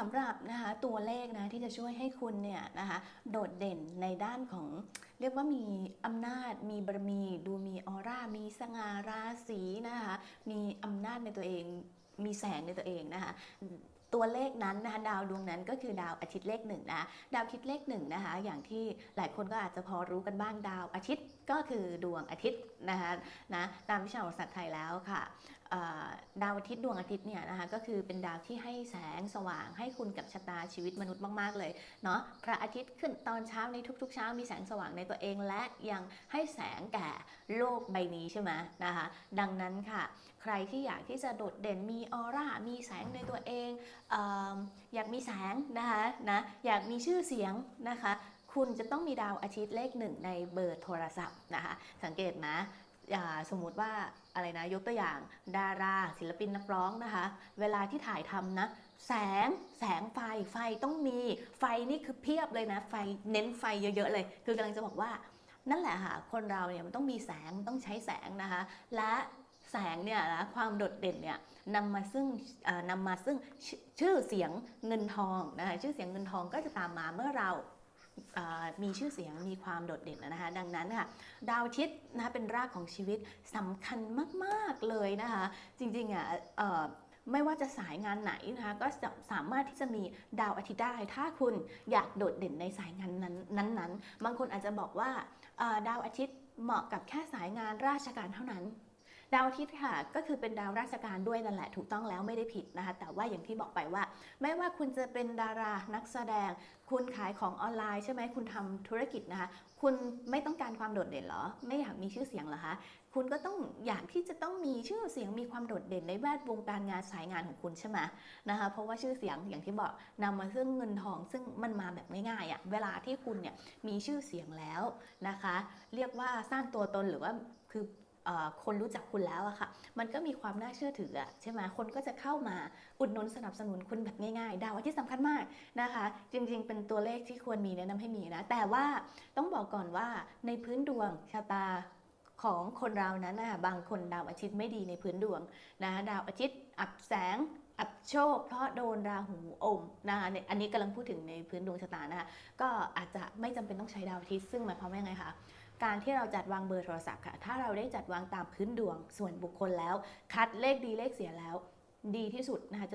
สำหรับนะคะตัวเลขนะที่จะช่วยให้คุณเนี่ยนะคะโดดเด่นในด้านของเรียกว่ามีอำนาจ มีบารมี ดูมีออร่า มีสง่าราศีนะคะมีอำนาจในตัวเอง มีแสงในตัวเองนะคะตัวเลขนั้นนะคะดาวดวงนั้นก็คือดาวอาทิตย์เลขหนึ่งนะดาวอาทิตย์เลขหนึ่งนะคะอย่างที่หลายคนก็อาจจะพอรู้กันบ้างดาวอาทิตย์ก็คือดวงอาทิตย์นะคะนะตามวิชาโหราศาสตร์ไทยแล้วค่ะ ดาวอาทิตย์ดวงอาทิตย์เนี่ยนะคะก็คือเป็นดาวที่ให้แสงสว่างให้คุณกับชะตาชีวิตมนุษย์มากๆเลยเนาะพระอาทิตย์ขึ้นตอนเช้าในทุกๆ เช้ามีแสงสว่างในตัวเองและยังให้แสงแก่โลกใบนี้ใช่ไหมนะคะดังนั้นค่ะ ใครที่อยากที่จะโดดเด่นมีออร่ามีแสงในตัวเองเออยากมีแสงนะคะนะอยากมีชื่อเสียงนะคะคุณจะต้องมีดาวอาทิตย์เลขหนึ่งในเบอร์โทรศัพท์นะคะ สังเกตนะ สมมุติว่าอะไรนะยกตัวอย่าง ดารา ศิลปินนักร้องนะคะ เวลาที่ถ่ายทำนะ แสงแสงไฟไฟต้องมีไฟนี่คือเพียบเลยนะ ไฟเน้นไฟเยอะๆเลย คือกำลังจะบอกว่า นั่นแหละค่ะ คนเราเนี่ยมันต้องมีแสงต้องใช้แสงนะคะ และแสงเนี่ยนะความโดดเด่นเนี่ยนำมาซึ่งนำมาซึ่งชชื่อเสียงเงินทองนะคะชื่อเสียงเงินทองก็จะตามมาเมื่อเรา มีชื่อเสียงมีความโดดเด่นนะคะ ดังนั้นค่ะดาวอาทิตย์นะคะเป็นรากของชีวิตสำคัญมากๆเลยนะคะ จริงๆอะไม่ว่าจะสายงานไหนนะคะก็สามารถที่จะมีดาวอาทิตย์ได้ ถ้าคุณอยากโดดเด่นในสายงานนั้นนั้นๆบางคนอาจจะบอกว่าดาวอาทิตย์เหมาะกับแค่สายงานราชการเท่านั้น ดาวอาทิตย์ค่ะก็คือเป็นดาวราชการด้วยนั่นแหละถูกต้องแล้วไม่ได้ผิดนะคะแต่ว่าอย่างที่บอกไปว่า ไม่ว่าคุณจะเป็นดารานักแสดง คุณขายของออนไลน์ใช่ไหมคุณทำธุรกิจนะคะคุณไม่ต้องการความโดดเด่นเหรอ ไม่อยากมีชื่อเสียงเหรอคะคุณก็ต้องอยากที่จะต้องมีชื่อเสียงมีความโดดเด่นในแวดวงการงานสายงานของคุณใช่ไหมนะคะเพราะว่าชื่อเสียงอย่างที่บอกนำมาซึ่งเงินทอง ซึ่งมันมาแบบง่ายๆอะ่ะเวลาที่คุณเนี่ยมีชื่อเสียงแล้วนะคะ เรียกว่าสร้างตัวตนหรือว่าคือ คนรู้จักคุณแล้วอะค่ะ มันก็มีความน่าเชื่อถืออะใช่ไหมคนก็จะเข้ามาอุดหนุนสนับสนุนคุณแบบง่ายๆ ดาวอาที่สำคัญมากนะคะ จริงๆ เป็นตัวเลขที่ควรมีแนะนำให้มีนะ แต่ว่าต้องบอกก่อนว่าในพื้นดวงชะตาของคนเรานั้นนะบางคนดาวอาทิตย์ไม่ดีในพื้นดวงนะคะดาวอาทิตย์อับแสง อับโชค เพราะโดนราหูอมนะคะเนี่ยอันนี้กำลังพูดถึงในพื้นดวงชะตานะคะก็อาจจะไม่จำเป็นต้องใช้ดาวอาทิตย์ซึ่งหมายความว่าไงคะการที่เราจัดวางเบอร์โทรศัพท์ค่ะ ถ้าเราได้จัดวางตามพื้นดวงส่วนบุคคลแล้ว คัดเลขดีเลขเสียแล้ว ดีที่สุดนะคะ